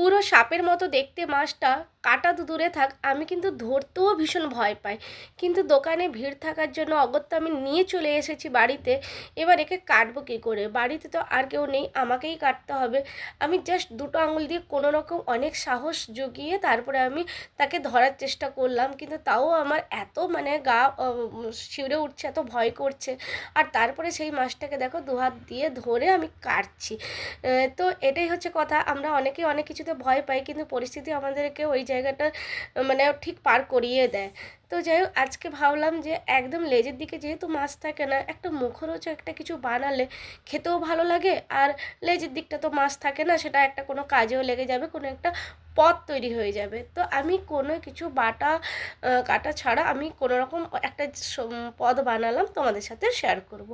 পুরো সাপের মতো দেখতে মাছটা কাটা তো দূরে থাক, আমি কিন্তু ধরতেও ভীষণ ভয় পাই। কিন্তু দোকানে ভিড় থাকার জন্য অগত্যা আমি নিয়ে চলে এসেছি বাড়িতে। এবার একে কাটবো কী করে? বাড়িতে তো আর কেউ নেই, আমাকেই কাটতে হবে। আমি জাস্ট দুটো আঙুল দিয়ে কোনো রকম অনেক সাহস জুগিয়ে তারপরে আমি তাকে ধরার চেষ্টা করলাম, কিন্তু তাও আমার এত মানে গা শিউরে উঠছে, এত ভয় করছে। আর তারপরে সেই মাছটাকে দেখো দুহাত দিয়ে ধরে আমি কাটছি। তো এটাই হচ্ছে কথা। আমরা অনেকেই অনেক কিছুতে ভয় পাই, কিন্তু পরিস্থিতি আমাদেরকে ওই জায়গাটা মানে ঠিক পার করিয়ে দেয়। তো যাই হোক, আজকে ভাবলাম যে একদম লেজের দিকে যেহেতু মাছ থাকে না, একটা মুখরোচক একটা কিছু বানালে খেতেও ভালো লাগে। আর লেজের দিকটা তো মাছ থাকে না, সেটা একটা কোনো কাজেও লেগে যাবে, কোনো একটা পদ তৈরি হয়ে যাবে। তো আমি কোনো কিছু বাটা কাটা ছাড়া আমি কোনো রকম একটা পদ বানালাম তোমাদের সাথে শেয়ার করব।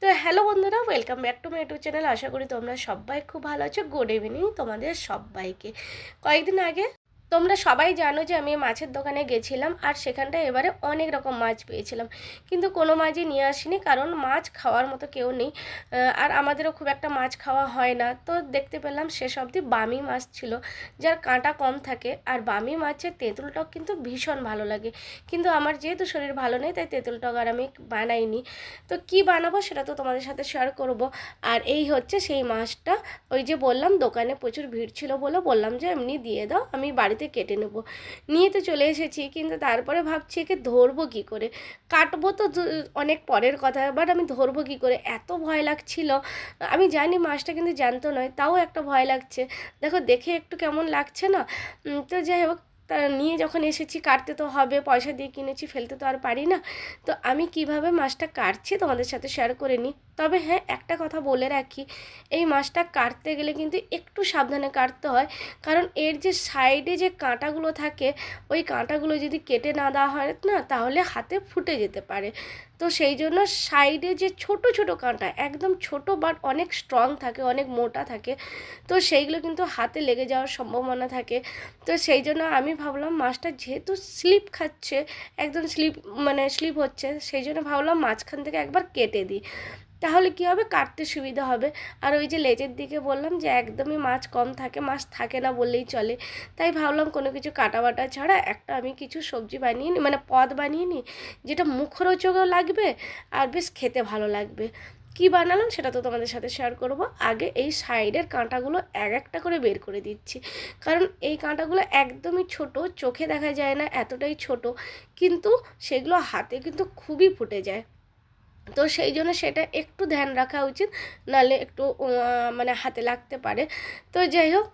তো হ্যালো বন্ধুরা welcome back to my YouTube channel আশা করি তোমরা সবাই খুব ভালো আছো। গুড ইভিনিং তোমাদের সবাইকে। কয়েকদিন আগে তোমরা সবাই জানো যে আমি মাছের দোকানে গেছিলাম আর সেখানটায় এবারে অনেক রকম মাছ পেয়েছিলাম। কিন্তু কোনো মাছই নিয়ে আসিনি কারণ মাছ খাওয়ার মতো কেউ নেই। আর আমাদেরও খুব একটা মাছ খাওয়া হয় না। তো দেখতে পেলাম শেষ অবধি বামি মাছ ছিল, যার কাঁটা কম থাকে। আর বামি মাছের তেঁতুল টক কিন্তু ভীষণ ভালো লাগে। কিন্তু আমার যেহেতু শরীর ভালো নেই, তাই তেঁতুল টক আর আমি বানাইনি। তো কি বানাবো সেটা তো তোমাদের সাথে শেয়ার করব। আর এই হচ্ছে সেই মাছটা। ওই যে বললাম, দোকানে প্রচুর ভিড় ছিল বলে বললাম যে এমনি দিয়ে দাও। আমি বাড়িতে কেটে নেব। নিয়ে তো চলে এসেছি, কিন্তু তারপরে ভাবছি একে ধরবো কী করে? কাটবো তো অনেক পরের কথা বাট আমি ধরবো কী করে? এত ভয় লাগছিল। আমি জানি মাছটা কিন্তু জানতো নয়, তাও একটা ভয় লাগছে। দেখো, দেখে একটু কেমন লাগছে না? তো যাই হোক নিয়ে যখন এসেছি, কাটতে তো হবে, পয়সা দিয়ে কিনেছি, ফেলতে তো আর পারি না। তো আমি কীভাবে মাছটা কাটছি তোমাদের সাথে শেয়ার করে নিই? তবে হ্যাঁ একটা কথা বলে রাখি, এই মাছটা কাটতে গেলে কিন্তু একটু সাবধানে কাটতে হয়। কারণ এর যে সাইডে যে কাঁটাগুলো থাকে, ওই কাঁটাগুলো যদি কেটে না দেওয়া হয় না, তাহলে হাতে ফুটে যেতে পারে। তো সেই জন্য সাইডে যে ছোট ছোট কাঁটা একদম ছোট বাট অনেক স্ট্রং থাকে, অনেক মোটা থাকে, তো সেইগুলো কিন্তু হাতে লেগে যাওয়ার সম্ভাবনা থাকে। তো সেই জন্য আমি ভাবলাম মাছটা যেহেতু স্লিপ খাচ্ছে, একদম স্লিপ মানে স্লিপ হচ্ছে, সেই জন্য ভাবলাম মাঝখান থেকে একবার কেটে দিই। তাহলে কী হবে? কাটতে সুবিধা হবে। আর ওই যে লেজের দিকে বললাম যে, একদমই মাছ কম থাকে, মাছ থাকে না বললেই চলে। তাই ভাবলাম কোনো কিছু কাটা বাটা ছাড়া একটা আমি কিছু সবজি বানিয়ে নিই মানে পদ বানিয়ে নিই যেটা মুখরোচকও লাগবে আর বেশ খেতে ভালো লাগবে। কি বানালাম সেটা তো তোমাদের সাথে শেয়ার করব। আগে এই সাইডের কাঁটাগুলো এক একটা করে বের করে দিচ্ছি। কারণ এই কাঁটাগুলো একদমই ছোট, চোখে দেখা যায় না এতটাই ছোট। কিন্তু সেগুলো হাতে কিন্তু খুবই ফুটে যায়। তো সেই জন্য সেটা একটু ধ্যান রাখা উচিত নাহলে একটু মানে হাতে লাগতে পারে। তো যাই হোক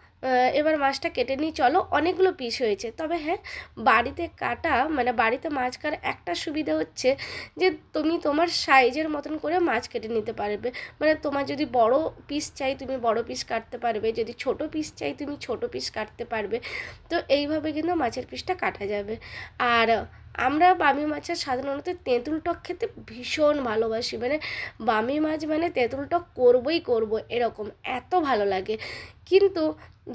এবার মাছটা কেটে নিই। চলো, অনেকগুলো পিস হয়েছে। তবে হ্যাঁ বাড়িতে কাটা মানে বাড়িতে মাছ কাটার একটা সুবিধা হচ্ছে যে, তুমি তোমার সাইজের মতন করে মাছ কেটে নিতে পারবে। মানে তোমার যদি বড় পিস চাই, তুমি বড় পিস কাটতে পারবে। যদি ছোট পিস চাই, তুমি ছোট পিস কাটতে পারবে। তো এইভাবে কিন্তু মাছের পিসটা কাটা যাবে। আর আমরা বামি মাছের সাধারণত তেঁতুল টক খেতে ভীষণ ভালোবাসি। মানে বামি মাছ মানে তেঁতুল টক করবই করব, এরকম এত ভালো লাগে। কিন্তু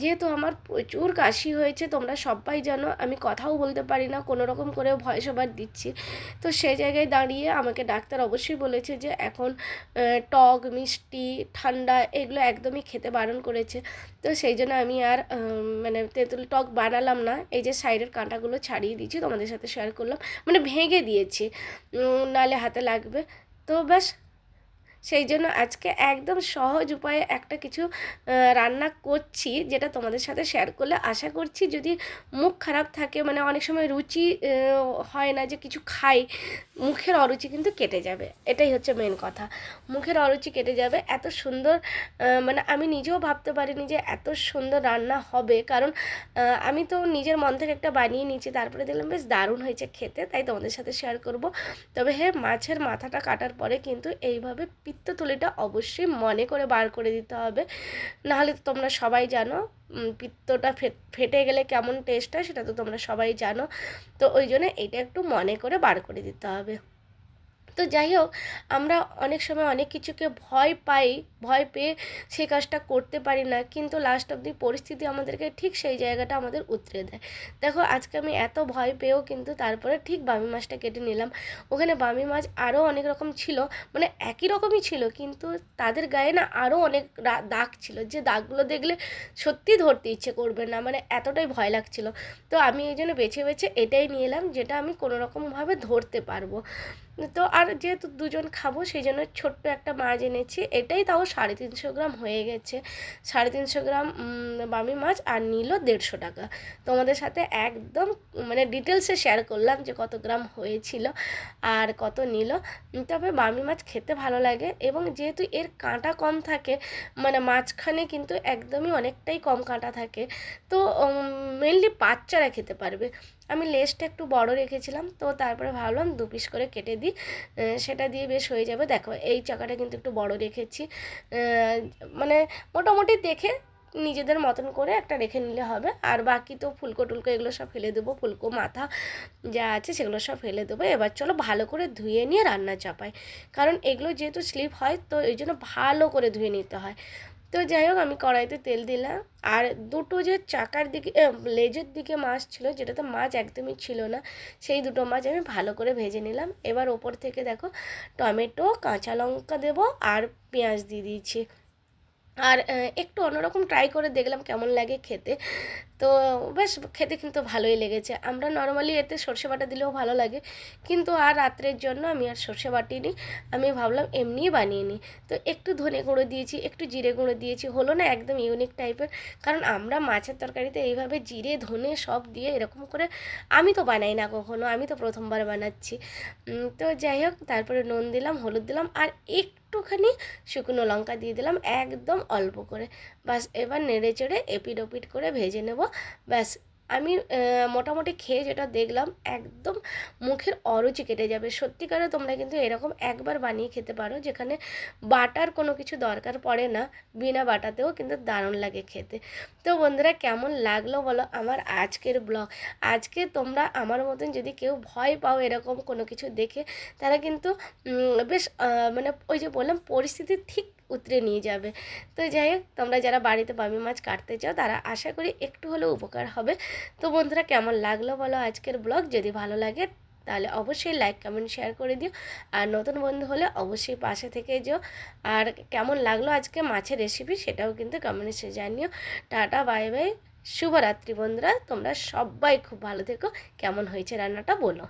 যেহেতু আমার প্রচুর কাশি হয়েছে, তোমরা সবাই জানো আমি কথাও বলতে পারি না, কোনো রকম করে ভয়েস ওভার দিচ্ছি। তো সেই জায়গায় দাঁড়িয়ে আমাকে ডাক্তার অবশ্যই বলেছে যে এখন টক, মিষ্টি, ঠান্ডা এগুলো একদমই খেতে বারণ করেছে। তো সেই জন্য আমি আর মানে তেঁতুল টক বানালাম না, এই যে সাইডের কাঁটাগুলো ছাড়িয়ে দিয়েছি, তোমাদের সাথে শেয়ার করলাম মানে ভেঙে দিয়েছি নাহলে হাতে লাগবে। তো ব্যাস সেই জন্য আজকে একদম সহজ উপায়ে একটা কিছু রান্না করছি যেটা তোমাদের সাথে শেয়ার করলে আশা করছি যদি মুখ খারাপ থাকে মানে অনেক সময় রুচি হয় না যে কিছু খাই, মুখের অরুচি কিন্তু কেটে যাবে। এটাই হচ্ছে মেন কথা। মুখের অরুচি কেটে যাবে। এত সুন্দর মানে আমি নিজেও ভাবতে পারিনি যে এত সুন্দর রান্না হবে। কারণ আমি তো নিজের মন থেকে একটা বানিয়ে নিয়েছি, তারপরে দেখলাম বেশ দারুণ হয়েছে খেতে, তাই তোমাদের সাথে শেয়ার করব। তবে হ্যাঁ মাছের মাথাটা কাটার পরে কিন্তু এইভাবে পিত্তথলিটা অবশ্যই মনে করে বার করে দিতে হবে। নাহলে তো তোমরা সবাই জানো পিত্তটা ফেটে গেলে কেমন টেস্ট হয় সেটা তো তোমরা সবাই জানো। তো ওই জন্য এটা একটু মনে করে বার করে দিতে হবে। তো যাই হোক, আমরা অনেক সময় অনেক কিছুকে ভয় পাই, ভয় পেয়ে সেই কাজটা করতে পারি না, কিন্তু লাস্ট অব্দি পরিস্থিতি আমাদেরকে ঠিক সেই জায়গাটা আমাদের উতরে দেয়। দেখো, আজকে আমি এত ভয় পেয়েও কিন্তু তারপরে ঠিক বামি মাছটা কেটে নিলাম। ওখানে বামি মাছ আরও অনেক রকম ছিল মানে একই রকমই ছিল, কিন্তু তাদের গায়ে না আরও অনেক দাগ ছিল। যে দাগগুলো দেখলে সত্যি ধরতে ইচ্ছে করবে না মানে এতটাই ভয় লাগছিল। তো আমি এই জন্য বেছে বেছে এটাই নিয়ে এলাম, যেটা আমি কোনো রকমভাবে ধরতে পারব। তো আর যেহেতু দুজন খাব, সেই জন্য ছোট্ট একটা মাছ এনেছি। এটাই তাও সাড়ে তিনশো গ্রাম হয়ে গেছে। সাড়ে তিনশো গ্রাম বামি মাছ আর নিল দেড়শো টাকা। তোমাদের সাথে একদম মানে ডিটেলসে শেয়ার করলাম যে কত গ্রাম হয়েছিল আর কত নিল। তবে বামি মাছ খেতে ভালো লাগে এবং যেহেতু এর কাঁটা কম থাকে মানে মাঝখানে কিন্তু একদমই অনেকটাই কম কাঁটা থাকে, তো মেনলি বাচ্চারা খেতে পারবে। আমি লেসটা একটু বড় রেখেছিলাম, তো তারপরে ভাবলাম দু পিস করে কেটে দিই সেটা দিয়ে বেশ হয়ে যাবে। দেখো, এই চাকাটা কিন্তু একটু বড় রেখেছি মানে মোটামুটি দেখে নিজেদের মতন করে একটা রেখে নিলে হবে। আর বাকি তো ফুলকো টুলকো এগুলো সব ফেলে দেবো, ফুলকো মাথা যা আছে সেগুলো সব ফেলে দেবো। এবার চলো ভালো করে ধুয়ে নিয়ে রান্না চাপাই, কারণ এগুলো যেহেতু স্লিপ হয়, তো এই জন্য ভালো করে ধুয়ে নিতে হয়। তো যাই হোক, আমি কড়াইতে তেল দিলাম। আর দুটো যে চাকার দিকে লেজের দিকে মাছ ছিল, যেটাতে মাছ একদমই ছিল না, সেই দুটো মাছ আমি ভালো করে ভেজে নিলাম। এবার ওপর থেকে দেখো, টমেটো, কাঁচা লঙ্কা দেবো আর পেঁয়াজ দিয়ে দিয়েছি। আর একটু অন্যরকম ট্রাই করে দেখলাম কেমন লাগে খেতে। তো বেশ, খেতে কিন্তু ভালোই লেগেছে। আমরা নর্মালি এতে সর্ষে বাটা দিলেও ভালো লাগে। কিন্তু আর রাত্রের জন্য আমি আর সর্ষে বাটিনি। আমি ভাবলাম এমনিই বানিয়ে নিই। তো একটু ধনে গুঁড়ো দিয়েছি, একটু জিরে গুঁড়ো দিয়েছি। হলো না একদম ইউনিক টাইপের কারণ আমরা মাছের তরকারিতে এইভাবে জিরে, ধনে সব দিয়ে এরকম করে আমি তো বানাই না কখনো। আমি তো প্রথমবার বানাচ্ছি। তো যাই হোক, তারপরে নুন দিলাম, হলুদ দিলাম। আর একটুখানি শুকনো লঙ্কা দিয়ে দিলাম একদম অল্প করে। বাস এবার নেড়ে চেড়ে এপিড ওপিড করে ভেজে নেব। ব্যাস আমি মোটামুটি খেয়ে যেটা দেখলাম, একদম মুখের অরুচি কেটে যাবে। সত্যিকারে তোমরা কিন্তু এরকম একবার বানিয়ে খেতে পারো, যেখানে বাটার কোনো কিছু দরকার পড়ে না, বিনা বাটাতেও কিন্তু দারুণ লাগে খেতে। তো বন্ধুরা, কেমন লাগল বলো আমার আজকের ব্লগ? আজকে তোমরা আমার মতন যদি কেউ ভয় পাও এরকম কোনো কিছু দেখে, তারা কিন্তু বেশ মানে ওই যে বললাম, পরিস্থিতি ঠিক উতরে নিয়ে যাবে। তো যাই হোক, তোমরা যারা বাড়িতে বামি মাছ কাটতে চাও, তারা আশা করি একটু হলেও উপকার হবে। তো বন্ধুরা, কেমন লাগল বলো আজকের ব্লগ? যদি ভালো লাগে, তাহলে অবশ্যই লাইক কমেন্ট শেয়ার করে দিও। আর নতুন বন্ধু হলে অবশ্যই পাশে থেকে যেও। আর কেমন লাগল আজকে মাছের রেসিপি সেটাও কিন্তু কমেন্টসে জানিও। টাটা বাই বাই শুভরাত্রি বন্ধুরা, তোমরা সবাই খুব ভালো থেকো। কেমন হয়েছে রান্নাটা বলো।